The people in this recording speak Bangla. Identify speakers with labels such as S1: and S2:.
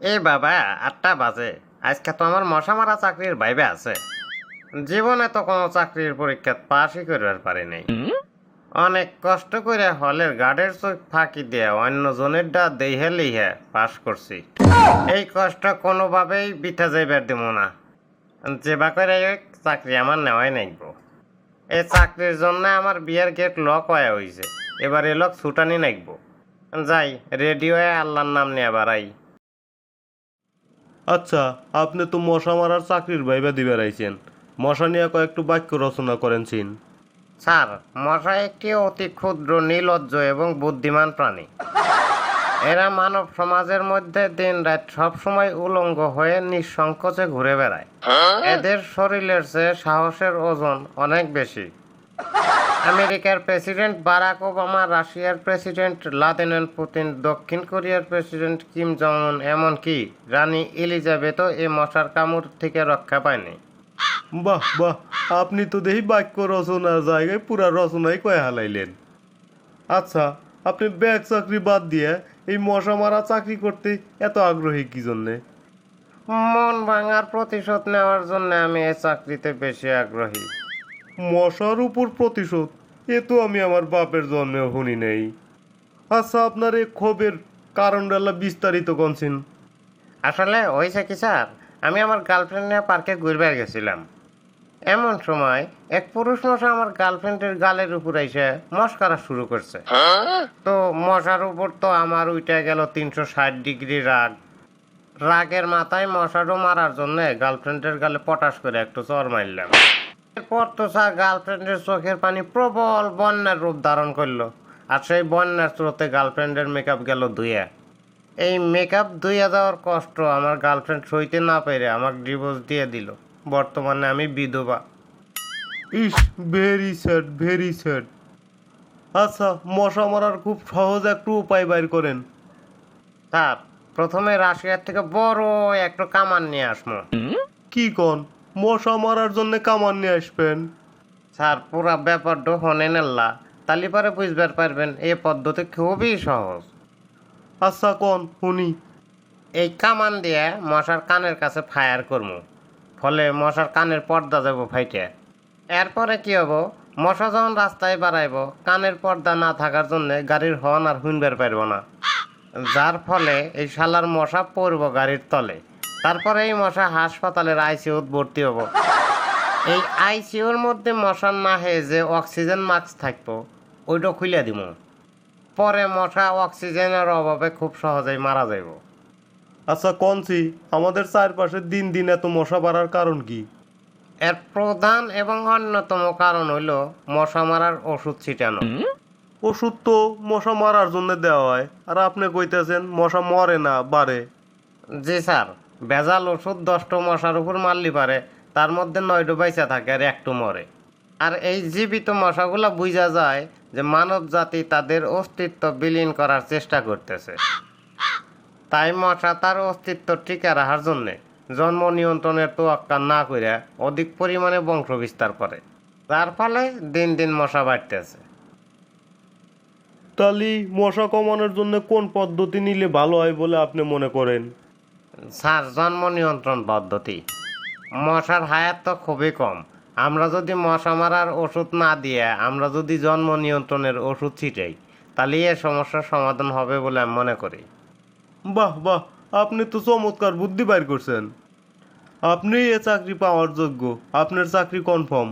S1: এ বাবা আটটা বাজে। আজকে তো আমার মশা মারা চাকরির বাইবে আছে। জীবনে তো কোনো চাকরির পরীক্ষা পাশই করবার পারি নাই। অনেক কষ্ট করে হলের গার্ডের চোখ ফাঁকি দিয়ে অন্য জনের ডা দেহে লিহে পাশ করছি। এই কষ্ট কোনোভাবেই বিঠা যাইবার দিব না। যেবা করে চাকরি আমার নেওয়াই নাইব এই চাকরির জন্য আমার বিয়ের গেট লক হয়ে হয়েছে এবার এ লক ছুটানি নাইব যাই রেডিওয়ে আল্লাহর নাম নিয়ে বাড়াই।
S2: আচ্ছা আপনি তো মশা মারার চাকরির ভাইবা দিবে রাইছেন মশা নিয়ে কয়েকটু বাক্য রচনা করেন চিন
S1: স্যার মশা একটি অতি ক্ষুদ্র নির্লজ্জ এবং বুদ্ধিমান প্রাণী। এরা মানব সমাজের মধ্যে দিন রাত সবসময় উলঙ্গ হয়ে নিঃসংকোচে ঘুরে বেড়ায়। এদের শরীরের চেয়ে সাহসের ওজন অনেক বেশি। আমেরিকার প্রেসিডেন্ট বারাক ওবামা রাশিয়ার প্রেসিডেন্ট ভ্লাদিমির পুতিন দক্ষিণ কোরিয়ার প্রেসিডেন্ট কিম জং উন এমনকি রানী এলিজাবেথও এই মশার কামড় থেকে রক্ষা পায়নি।
S2: বাহ বাহ আপনি তো দেখি বাক্য রচনার জায়গায় পুরা রচনাই কয়ে হালাইলেন। আচ্ছা আপনি ব্যাগ চাকরি বাদ দিয়ে এই মশা মারা চাকরি করতে এত আগ্রহী কি জন্যে?
S1: মন ভাঙার প্রতিশোধ নেওয়ার জন্য আমি এই চাকরিতে বেশি আগ্রহী।
S2: মশার উপর প্রতিশোধ, এ তো আমি আমার বাপের জন্মেও শুনি নেই। আচ্ছা আপনার এই ক্ষোভের কারণডালা বিস্তারিত কনছেন
S1: আসলে হয়েছে কি স্যার, আমি আমার গার্লফ্রেন্ড নিয়ে পার্কে ঘুরবে গেছিলাম। এমন সময় এক পুরুষ মশা আমার গার্লফ্রেন্ডের গালের উপর এসে মস্কারা শুরু করছে। তো মশার উপর তো আমার উইটা গেল তিনশো ষাট ডিগ্রি রাগ। রাগের মাথায় মশারও মারার জন্য গার্লফ্রেন্ডের গালে পটাশ করে একটু চর মারলাম। এরপর তো স্যার গার্লফ্রেন্ডের চোখের পানি প্রবল বন্যার রূপ ধারণ করল। আর সেই বন্যার স্রোতে গার্লফ্রেন্ডের মেকআপ গেল ধুয়ে। এই মেকআপ ধুয়ে যাওয়ার কষ্ট আমার গার্লফ্রেন্ড সইতে না পেরে আমাকে ডিভোর্স দিয়ে দিল। বর্তমানে আমি বিধবা।
S2: ইস ভেরি স্যাড ভেরি স্যাড আচ্ছা মশা মারার খুব সহজ একটু উপায় বাইর করেন।
S1: স্যার প্রথমে রাশিয়ার থেকে বড় একটা কামান নিয়ে আসব
S2: কি কন? মশা মারার জন্য কামান নিয়ে আসবেন।
S1: স্যার পুরা ব্যাপারটা হনে নেল্লা। তালি পরে বুঝবার পারবেন এই পদ্ধতি খুবই সহজ।
S2: আচ্ছা কোন? শুনি।
S1: এই কামান দিয়ে মশার কানের কাছে ফায়ার করব ফলে মশার কানের পর্দা যাব ফাইটে। এরপরে কি হব? মশা যখন রাস্তায় বাড়াইব কানের পর্দা না থাকার জন্য গাড়ির হর্ন আর হুইনবার পারব না। যার ফলে এই শালার মশা পড়ব গাড়ির তলে। তারপরে এই মশা হাসপাতালের আইসিউত ভর্তি হব। এই আইসিউর মধ্যে মশার না হয়ে যে অক্সিজেন মাস্ক থাকব ওইটা খুলে দিব পরে মশা অক্সিজেনের অভাবে খুব সহজেই মারা যাইব।
S2: আচ্ছা কনসি আমাদের চারপাশে দিন দিন এত মশা বাড়ার কারণ কি?
S1: এর প্রধান এবং অন্যতম কারণ হইল মশা মারার ওষুধ ছিটানো।
S2: ওষুধ তো মশা মারার জন্য দেওয়া হয়। আর আপনি কইতেছেন মশা মরে না বাড়ে।
S1: জি স্যার। ভেজাল ওষুধ দশটো মশার উপর মারলি পারে, তার মধ্যে নয়টো বাইসা থাকে আর একটু মরে। আর এই জীবিত মশাগুলো বুঝা যায় যে মানব জাতি তাদের অস্তিত্ব বিলীন করার চেষ্টা করতেছে। তাই মশা তার অস্তিত্ব টিকে রাখার জন্যে জন্ম নিয়ন্ত্রণের তোয়াক্কা না করে অধিক পরিমাণে বংশ বিস্তার করে। যার ফলে দিন দিন মশা বাড়তেছে।
S2: তাহলে মশা কমানোর জন্য কোন পদ্ধতি নিলে ভালো হয় বলে আপনি মনে করেন?
S1: স্যার, জন্ম নিয়ন্ত্রণ পদ্ধতি। মশার হায়াত তো খুবই কম। আমরা যদি মশা মারার ওষুধ না দিয়ে আমরা যদি জন্ম নিয়ন্ত্রণের ওষুধ ছিটাই তাহলে এ সমস্যার সমাধান হবে বলে আমি মনে করি।
S2: বাহ বাহ, আপনি তো চমৎকার বুদ্ধি বাইর করছেন। আপনি এ চাকরি পাওয়ার যোগ্য, আপনার চাকরি কনফার্ম।